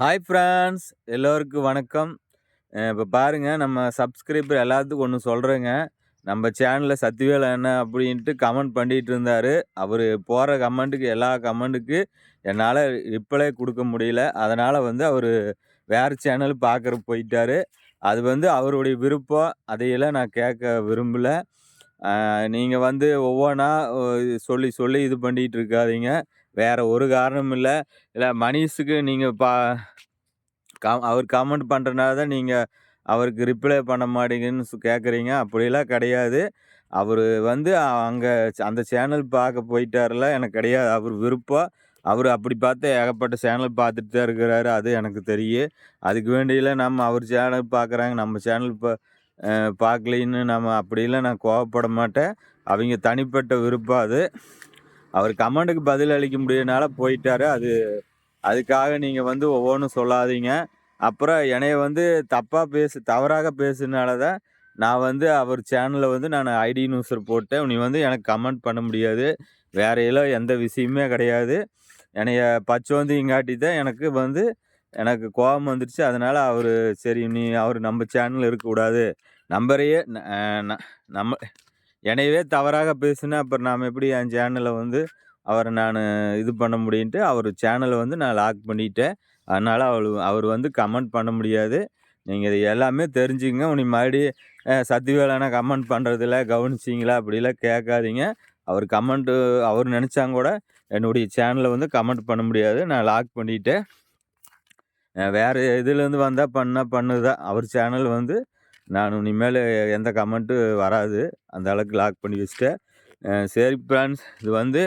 Hi friends எல்லோருக்கும் வணக்கம். இப்போ பாருங்கள் நம்ம சப்ஸ்கிரைபர் எல்லாத்துக்கும் ஒன்று சொல்கிறேங்க நம்ம சேனலில் சத்திவேல் என்ன அப்படின்ட்டு கமெண்ட் பண்ணிகிட்டு இருந்தார். அவர் போகிற கமெண்ட்டுக்கு எல்லா கமெண்ட்டுக்கு என்னால் ரிப்ளை கொடுக்க முடியல. அதனால் வந்து அவர் வேறு சேனல் பார்க்குற போயிட்டார். அது வந்து அவருடைய விருப்பம். அதையெல்லாம் நான் கேட்க விரும்பலை. நீங்கள் வந்து ஒவ்வொன்றா சொல்லி சொல்லி இது பண்ணிகிட்டு இருக்காதீங்க வேறு ஒரு காரணமும் இல்லை. இல்லை மனிஷுக்கு நீங்கள் பா க அவர் கமெண்ட் பண்ணுறனால தான் நீங்கள் அவருக்கு ரிப்ளை பண்ண மாட்டீங்கன்னு கேட்குறீங்க அப்படிலாம் கிடையாது. அவர் வந்து அங்கே அந்த சேனல் பார்க்க போயிட்டார்ல எனக்கு கிடையாது. அவர் விருப்பம். அவர் அப்படி பார்த்து ஏகப்பட்ட சேனல் பார்த்துட்டு தான் இருக்கிறாரு. அது எனக்கு தெரியும். அதுக்கு வேண்டியில் நம்ம அவர் சேனல் பார்க்குறாங்க. நம்ம சேனல் இப்போ பார்க்கலின்னு நம்ம அப்படிலாம் நான் கோவப்பட மாட்டேன். அவங்க தனிப்பட்ட விருப்பம் அது. அவர் கமெண்ட்டுக்கு பதில் அளிக்க முடியனால போயிட்டாரு. அது அதுக்காக நீங்கள் வந்து ஒவ்வொன்றும் சொல்லாதீங்க. அப்புறம் என்னைய வந்து தப்பாக பேசு தவறாக பேசுனால தான் நான் வந்து அவர் சேனலில் வந்து நான் ஐடி நியூஸர் போட்டேன். நீ வந்து எனக்கு கமெண்ட் பண்ண முடியாது. வேற எல்லாம் எந்த விஷயமே கிடையாது. என்னைய வந்து இங்காட்டி தான் எனக்கு வந்து எனக்கு கோபம் வந்துடுச்சு அதனால் அவர் சரி நீ அவர் நம்ம சேனல் இருக்கக்கூடாது. நம்பரையே நம்ம என்னையவே தவறாக பேசுனா அப்புறம் நாம் எப்படி என் சேனலை வந்து அவரை நான் இது பண்ண முடியுன்ட்டு அவர் சேனலை வந்து நான் லாக் பண்ணிட்டேன். அதனால் அவள் அவர் வந்து கமெண்ட் பண்ண முடியாது. நீங்கள் இது எல்லாமே தெரிஞ்சுங்க உனி மறுபடியும் சத்திவேலானா கமெண்ட் பண்ணுறதில்ல கவனிச்சிங்களா அப்படிலாம் கேட்காதீங்க. அவர் கமெண்ட்டு அவர் நினச்சாங்க கூட என்னுடைய சேனலை வந்து கமெண்ட் பண்ண முடியாது. நான் லாக் பண்ணிவிட்டேன் வேறு இதுலேருந்து வந்தால் பண்ணால் பண்ணுதான் அவர் சேனல் வந்து நான் இனிமேல் எந்த கமெண்ட்டும் வராது. அந்த அளவுக்கு லாக் பண்ணி வச்சுட்டேன். சரி ஃப்ரெண்ட்ஸ் இது வந்து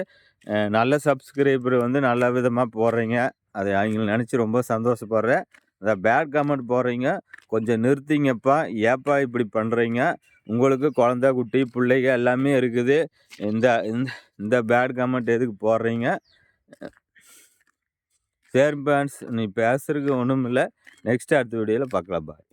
நல்ல சப்ஸ்கிரைபர் வந்து நல்ல விதமாக போடுறீங்க. அதை அவங்கள நினச்சி ரொம்ப சந்தோஷப்படுறேன். இந்த பேட் கமெண்ட் போடுறீங்க. கொஞ்சம் நிறுத்திங்கப்பா. ஏப்பா இப்படி பண்ணுறீங்க உங்களுக்கு குழந்த குட்டி பிள்ளைங்க எல்லாமே இருக்குது. இந்த இந்த இந்த பேட் கமெண்ட் எதுக்கு போடுறீங்க? சரி நீ பேசுறதுக்கு ஒன்றும் இல்லை நெக்ஸ்ட் அடுத்த வீடியோவில் பார்க்கலாம் பாய்